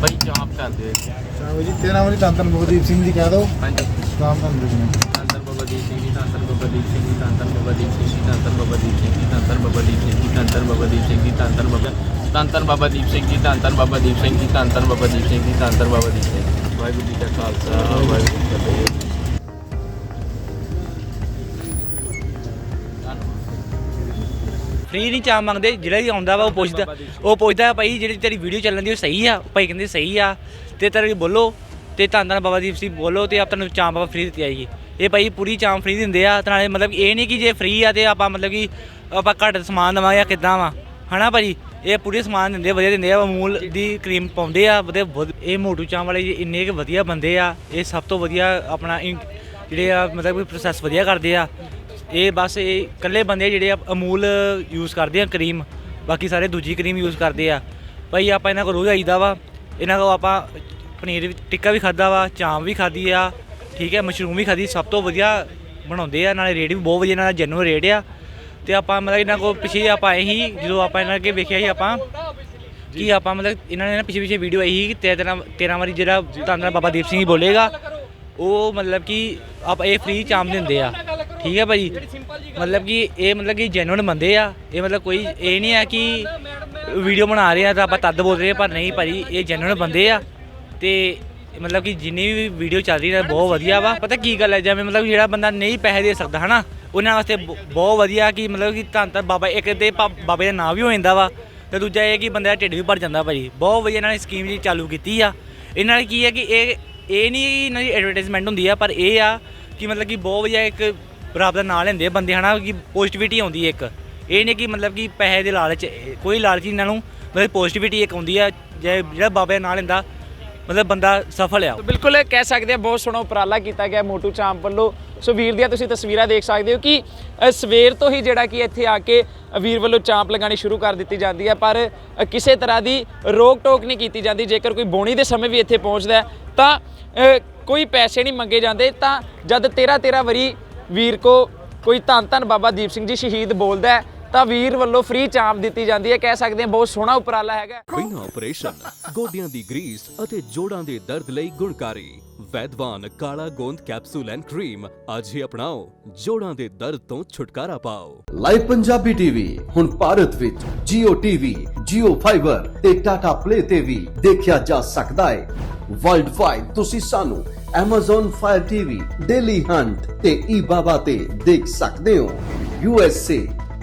ਭਾਈ ਚਾਂਪ ਕਰ ਦਿਓ। ਚਾਹੋ ਜੀ ਤੇਰਾ ਵਾਲੀ ਧੰਨ ਧੰਨ ਬਗਦੀਪ ਸਿੰਘ ਜੀ ਕਹਿ ਦਿਓ ਹਾਂਜੀ ਨਾਮ ਧੰਨ ਦੇ ਦਿਓ ਧੰਨ ਬਾਬਾ ਦੀਪ ਸਿੰਘ ਜੀ ਧੰਨ ਬਾਬਾ ਦੀਪ ਸਿੰਘ ਜੀ ਧੰਨ ਬਾਬਾ ਦੀਪ ਸਿੰਘ ਜੀ ਧੰਨ ਬਾਬਾ ਦੀਪ ਸਿੰਘ ਜੀ ਧੰਨ ਬਾਬਾ ਦੀਪ ਸਿੰਘ ਜੀ ਧੰਨ ਬਾਬਾ ਦੀਪ ਸਿੰਘ ਜੀ ਧੰਨ ਬਾਬਾ ਧੰਨ ਬਾਬਾ ਦੀਪ ਸਿੰਘ ਜੀ ਧੰਨ ਬਾਬਾ ਦੀਪ ਸਿੰਘ ਜੀ ਧੰਨ ਬਾਬਾ ਦੀਪ ਸਿੰਘ ਜੀ ਧੰਨ ਬਾਬਾ ਦੀਪ ਸਿੰਘ ਜੀ ਵਾਹਿਗੁਰੂ ਜੀ ਕਾ ਖਾਲਸਾ ਵਾਹਿਗੁਰੂ ਜੀ ਕੀ ਫਤਿਹ ਫ੍ਰੀ ਨਹੀਂ ਚਾਹ ਮੰਗਦੇ ਜਿਹੜਾ ਵੀ ਆਉਂਦਾ ਵਾ ਉਹ ਪੁੱਛਦਾ ਉਹ ਪੁੱਛਦਾ ਭਾਈ ਜਿਹੜੀ ਤੇਰੀ ਵੀਡੀਓ ਚੱਲਣ ਦੀ ਉਹ ਸਹੀ ਆ? ਭਾਈ ਕਹਿੰਦੇ ਸਹੀ ਆ। ਤੇ ਤੇਰੇ ਬੋਲੋ ਤੇ ਧੰਨ ਧੰਨ ਬਾਬਾ ਦੀਪ ਸਿੰਘ ਬੋਲੋ ਤੇ ਆਪ ਤੁਹਾਨੂੰ ਚਾਂਪ ਆਪਾਂ ਫ੍ਰੀ ਦਿੱਤੀ ਆਏਗੀ ਇਹ ਭਾਈ ਪੂਰੀ ਚਾਂਪ ਫ੍ਰੀ ਦਿੰਦੇ ਆ ਤੇ ਨਾਲੇ ਮਤਲਬ ਇਹ ਨਹੀਂ ਕਿ ਜੇ ਫ੍ਰੀ ਆ ਤੇ ਆਪਾਂ ਮਤਲਬ ਕਿ ਆਪਾਂ ਘੱਟ ਸਮਾਨ ਦੇਵਾਂਗੇ ਜਾਂ ਕਿੱਦਾਂ ਵਾ। ਹਨਾ ਭਾਜੀ ਇਹ ਪੂਰੇ ਸਮਾਨ ਦਿੰਦੇ ਵਧੀਆ ਦਿੰਦੇ ਆ ਅਮੂਲ ਦੀ ਕਰੀਮ ਪਾਉਂਦੇ ਆ ਵਧੀਆ ਇਹ ਮੋਟੂ ਚਾਂਪ ਵਾਲੇ ਇੰਨੇ ਕੁ ਵਧੀਆ ਬੰਦੇ ਆ ਇਹ ਸਭ ਤੋਂ ਵਧੀਆ ਆਪਣਾ ਜਿਹੜੇ ਆ ਮਤਲਬ ਕਿ ਪ੍ਰੋਸੈਸ ਵਧੀਆ ਕਰਦੇ ਆ। ਇਹ ਬਸ ਇਹ ਇਕੱਲੇ ਬੰਦੇ ਆ ਜਿਹੜੇ ਆ ਅਮੂਲ ਯੂਜ਼ ਕਰਦੇ ਆ ਕਰੀਮ ਬਾਕੀ ਸਾਰੇ ਦੂਜੀ ਕਰੀਮ ਯੂਜ਼ ਕਰਦੇ ਆ। ਭਾਈ ਆਪਾਂ ਇਹਨਾਂ ਕੋਲ ਰੋਜ਼ ਆਈਦਾ ਵਾ, ਇਹਨਾਂ ਕੋਲ ਆਪਾਂ ਪਨੀਰ ਟਿੱਕਾ ਵੀ ਖਾਦਾ ਵਾ ਚਾਂਪ ਵੀ ਖਾਦੀ ਆ, ਠੀਕ ਹੈ, ਮਸ਼ਰੂਮ ਵੀ ਖਾਦੀ ਸਭ ਤੋਂ ਵਧੀਆ ਬਣਾਉਂਦੇ ਆ, ਨਾਲੇ ਰੇਟ ਵੀ ਬਹੁਤ ਵਧੀਆ ਇਹਨਾਂ ਦਾ ਜੈਨੂਅਨ ਰੇਟ ਆ। ਤੇ ਆਪਾਂ ਮਤਲਬ ਇਹਨਾਂ ਕੋਲ ਪਿੱਛੇ ਆਪਾਂ ਆਏ ਸੀ, ਜਦੋਂ ਆਪਾਂ ਇਹਨਾਂ ਅੱਗੇ ਵੇਖਿਆ ਸੀ ਆਪਾਂ, ਕਿ ਆਪਾਂ ਮਤਲਬ ਇਹਨਾਂ ਨੇ ਨਾ ਪਿੱਛੇ ਪਿੱਛੇ ਵੀਡੀਓ ਆਈ ਸੀ ਕਿ ਤੇਰਾਂ ਤੇਰਾਂ ਵਾਰੀ ਜਿਹੜਾ ਧੰਨ ਬਾਬਾ ਦੀਪ ਸਿੰਘ ਜੀ ਬੋਲੇਗਾ, ਉਹ ਮਤਲਬ ਕਿ ਆਪ ਇਹ ਫ੍ਰੀ ਚਾਂਪ ਦਿੰਦੇ ਆ। ਠੀਕ ਹੈ ਭਾਜੀ। ਮਤਲਬ ਕਿ ਇਹ ਮਤਲਬ ਕਿ ਜੈਨੂਇਨ ਬੰਦੇ ਆ। ਇਹ ਮਤਲਬ ਕੋਈ ਇਹ ਨਹੀਂ ਆ ਕਿ ਵੀਡੀਓ ਬਣਾ ਰਹੇ ਆ ਤਾਂ ਆਪਾਂ ਤਦ ਬੋਲ ਰਹੇ ਪਰ ਨਹੀਂ ਭਾਜੀ ਇਹ ਜੈਨੂਇਨ ਬੰਦੇ ਆ। ਤੇ ਮਤਲਬ ਕਿ ਜਿੰਨੀ ਵੀ ਵੀਡੀਓ ਚੱਲ ਰਹੀ ਹੈ ਬਹੁਤ ਵਧੀਆ ਵਾ। ਪਤਾ ਕੀ ਗੱਲ ਹੈ ਜਿਵੇਂ ਮਤਲਬ ਜਿਹੜਾ ਬੰਦਾ ਨਹੀਂ ਪੈਸੇ ਦੇ ਸਕਦਾ ਹਨਾ? ਉਹਨਾਂ ਵਾਸਤੇ ਬਹੁਤ ਵਧੀਆ ਕਿ ਮਤਲਬ ਕਿ ਧੰਨ ਧੰਨ ਬਾਬਾ ਇੱਕ ਤੇ ਬਾਬੇ ਦਾ ਨਾਮ ਵੀ ਹੋ ਜਾਂਦਾ ਵਾ। ਤੇ ਦੂਜਾ ਇਹ ਕਿ ਬੰਦੇ ਦਾ ਢਿੱਡ ਵੀ ਭਰ ਜਾਂਦਾ ਭਾਜੀ। ਬਹੁਤ ਵਧੀਆ ਇਹਨਾਂ ਨੇ ਸਕੀਮ ਜੀ ਚਾਲੂ ਕੀਤੀ ਆ। ਇਹਨਾਂ ਨੇ ਕੀ ਹੈ ਕਿ ਇਹ ਇਹ ਨਹੀਂ ਇਹਨਾਂ ਦੀ ਐਡਵਰਟਾਈਜ਼ਮੈਂਟ ਹੁੰਦੀ ਆ ਪਰ ਇਹ ਆ ਕਿ ਮਤਲਬ ਕਿ ਬਹੁਤ ਵਧੀਆ ਇੱਕ ਰੱਬ ਦਾ ਨਾਂ ਲੈਂਦੇ ਆ ਬੰਦੇ, ਹਨਾ, ਕਿ ਪੋਜ਼ਿਟਿਵਿਟੀ ਆਉਂਦੀ ਹੈ ਇੱਕ। ਇਹ ਨਹੀਂ ਕਿ ਮਤਲਬ ਕਿ ਪੈਸੇ ਦੇ ਲਾਲਚ, ਕੋਈ ਲਾਲਚ ਨਹੀਂ ਇਹਨਾਂ ਨੂੰ, ਮਤਲਬ ਪੋਜ਼ਿਟਿਵਿਟੀ ਇੱਕ ਆਉਂਦੀ ਆ ਜਿਹੜਾ ਬਾਬੇ ਦਾ ਨਾਂ ਲੈਂਦਾ, ਮਤਲਬ ਬੰਦਾ ਸਫਲ ਆ। ਤਾਂ ਬਿਲਕੁਲ ਕਹਿ ਸਕਦੇ ਆ, ਬਹੁਤ ਸੋਹਣਾ ਉਪਰਾਲਾ ਕੀਤਾ ਗਿਆ ਮੋਟੂ ਚਾਂਪ ਵੱਲੋਂ। ਸੋ ਵੀਰ ਦੀਆਂ ਤੁਸੀਂ ਤਸਵੀਰਾਂ ਦੇਖ ਸਕਦੇ ਹੋ ਕਿ ਸਵੇਰ ਤੋਂ ਹੀ ਜਿਹੜਾ ਕਿ ਇੱਥੇ ਆ ਕੇ ਵੀਰ ਵੱਲੋਂ ਚਾਂਪ ਲਗਾਣੀ ਸ਼ੁਰੂ ਕਰ ਦਿੱਤੀ ਜਾਂਦੀ ਹੈ ਪਰ ਕਿਸੇ ਤਰ੍ਹਾਂ ਦੀ ਰੋਕ ਟੋਕ ਨਹੀਂ ਕੀਤੀ ਜਾਂਦੀ। ਜੇਕਰ ਕੋਈ ਬੋਣੀ ਦੇ ਸਮੇਂ ਵੀ ਇੱਥੇ ਪਹੁੰਚਦਾ ਤਾਂ ਕੋਈ ਪੈਸੇ ਨਹੀਂ ਮੰਗੇ ਜਾਂਦੇ। ਤਾਂ ਜਦ 13 13 ਵਰੀ ਵੀਰ ਕੋ ਕੋਈ ਧੰਨ ਧੰਨ ਬਾਬਾ ਦੀਪ ਸਿੰਘ ਜੀ ਸ਼ਹੀਦ ਬੋਲਦਾ ਹੈ। ਤਾਂ ਵੀਰ ਵੱਲੋਂ ਫ੍ਰੀ ਚਾਂਪ ਦਿੱਤੀ ਜਾਂਦੀ ਹੈ। ਕਹਿ ਸਕਦੇ ਹਾਂ ਬਹੁਤ ਸੋਹਣਾ ਉਪਰਾਲਾ ਹੈਗਾ। ਬਿਨਾਂ ਆਪਰੇਸ਼ਨ ਗੋਡਿਆਂ ਦੀ ਗਰੀਸ ਅਤੇ ਜੋੜਾਂ ਦੇ ਦਰਦ ਲਈ ਗੁਣਕਾਰੀ। ਵੈਦਵਾਨ ਕਾਲਾ ਗੋਂਦ ਕੈਪਸੂਲ ਐਂਡ ਕਰੀਮ ਅੱਜ ਹੀ ਅਪਣਾਓ। ਜੋੜਾਂ ਦੇ ਦਰਦ ਤੋਂ ਛੁਟਕਾਰਾ ਪਾਓ। ਲਾਈਵ ਪੰਜਾਬੀ ਟੀਵੀ ਹੁਣ ਭਾਰਤ ਵਿੱਚ Jio TV, Jio Fiber ਤੇ Tata Play ਤੇ ਵੀ ਦੇਖਿਆ ਜਾ ਸਕਦਾ ਹੈ। ਵਰਲਡ ਵਾਈਡ ਤੁਸੀਂ ਸਾਨੂੰ Amazon Fire TV, Daily Hunt ਤੇ eBaba ਤੇ ਦੇਖ ਸਕਦੇ ਹੋ। USA,